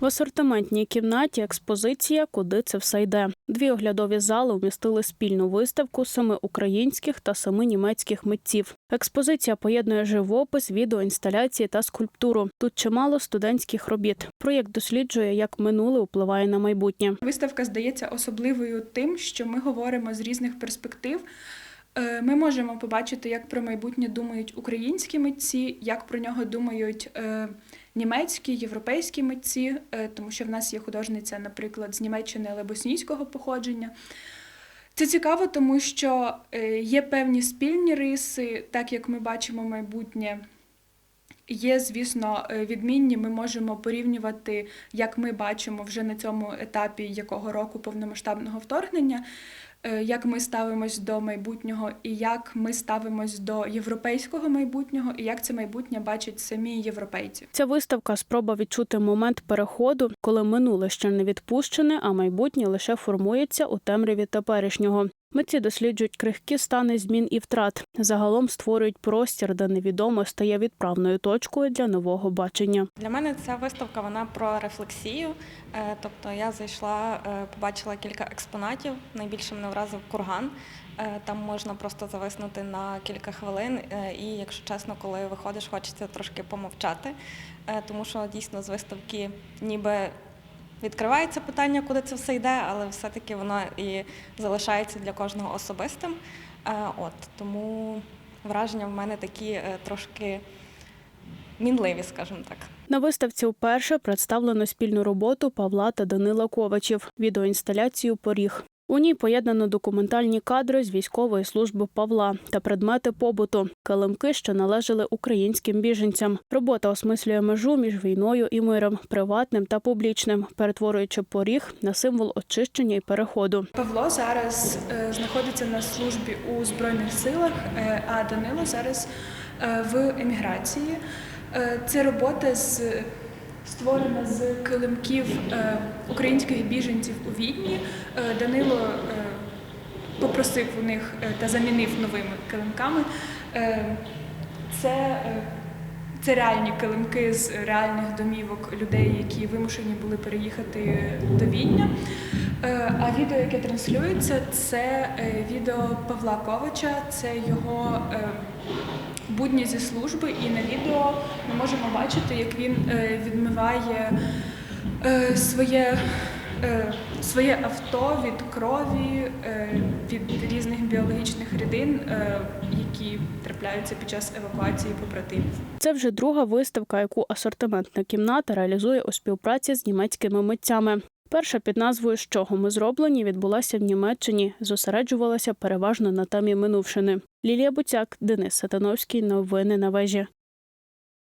В асортиментній кімнаті експозиція Куди це все йде. Дві оглядові зали вмістили спільну виставку семи українських та семи німецьких митців. Експозиція поєднує живопис, відеоінсталяції та скульптуру. Тут чимало студентських робіт. Проєкт досліджує, як минуле впливає на майбутнє. Виставка здається особливою тим, що ми говоримо з різних перспектив. Е, Ми можемо побачити, як про майбутнє думають українські митці, як про нього думають е, німецькі, європейські митці, е, тому що в нас є художниця, наприклад, з Німеччини, але боснійського походження. Це цікаво, тому що є певні спільні риси, так як ми бачимо майбутнє. Є, звісно, е, відмінні. Ми можемо порівнювати, як ми бачимо вже на цьому етапі якого року повномасштабного вторгнення, е, як ми ставимось до майбутнього, і як ми ставимось до європейського майбутнього, і як це майбутнє бачать самі європейці. Ця виставка спроба відчути момент переходу, коли минуле ще не відпущене, а майбутнє лише формується у темряві теперішнього. Митці досліджують крихкі стани змін і втрат. Загалом створюють простір, де невідомо стає відправною точкою для нового бачення. Для мене ця виставка вона про рефлексію. Е, Тобто я зайшла, е, побачила кілька експонатів. Найбільше мене вразив курган. Е, Там можна просто зависнути на кілька хвилин. І, якщо чесно, коли виходиш, хочеться трошки помовчати, тому що дійсно з виставки ніби. Відкривається питання, куди це все йде, але все-таки воно і залишається для кожного особистим. Е, От тому враження в мене такі е, трошки мінливі, скажімо так. На виставці вперше представлено спільну роботу Павла та Данила Ковачів відеоінсталяцію Поріг. У ній поєднано документальні кадри з військової служби Павла та предмети побуту, килимки, що належали українським біженцям. Робота осмислює межу між війною і миром, приватним та публічним, перетворюючи поріг на символ очищення і переходу. Павло зараз е, знаходиться на службі у Збройних силах, е, а Данило зараз е, в еміграції. Це робота з створена з килимків е, українських біженців у Відні. Е, Данило е, попросив у них та замінив новими килимками. Це це реальні килимки з реальних домівок людей, які вимушені були переїхати до Відня. А відео, яке транслюється, це відео Павла Ковача, це його будні зі служби. І на відео можемо бачити, як він е, відмиває е, своє. е, Своє авто від крові, від різних біологічних рідин, які трапляються під час евакуації побратимів. Це вже друга виставка, яку асортиментна кімната реалізує у співпраці з німецькими митцями. Перша під назвою З чого ми зроблені відбулася в Німеччині, зосереджувалася переважно на темі минувшини. Лілія Буцяк, Денис Сатановський. Новини на вежі.